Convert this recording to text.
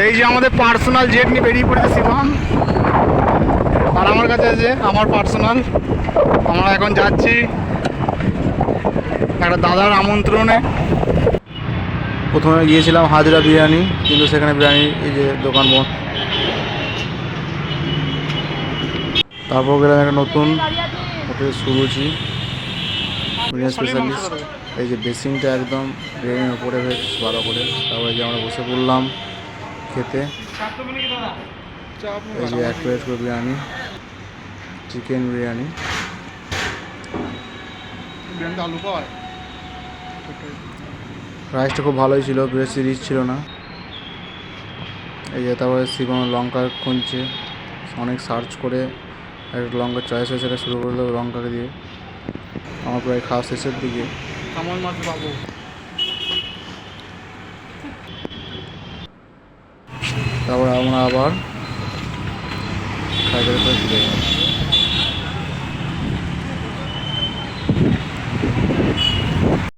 এই যে আমাদের পার্সোনাল জেট নিয়ে বেরিয়ে পড়েছে শিবম আর আমার কাছে আছে আমার পার্সোনাল আমরা এখন যাচ্ছি একটা দাদার আমন্ত্রণে। প্রথমে গিয়েছিলাম হাজরা বিরিয়ানি, কিন্তু সেখানে বিরিয়ানি এই যে দোকান বন্ধ। তারপর গেলাম একটা নতুন হোটেল সুরুচি স্পেশালিস্ট এই যে বেসিনটা একদম বিরিয়ানির উপরে বেশ ভালো করে। তারপরে যে আমরা বসে পড়লাম। খেতে। এই যে এক প্লেট বিরিয়ানি, চিকেন বিরিয়ানি। রাইসটা খুব ভালোই ছিল বেশি রিচ ছিল না। এই যে তারপরে শিবম লঙ্কা খুঁজছে অনেক সার্চ করে, একটা লঙ্কা চয়েস হয়েছে সেটা শুরু করল লঙ্কাকে দিয়ে। আমার প্রায় খাওয়া শেষের দিকে। কামাল মাছ পাবো তারপর আমরা আবার খাইতে ফিরে গেলাম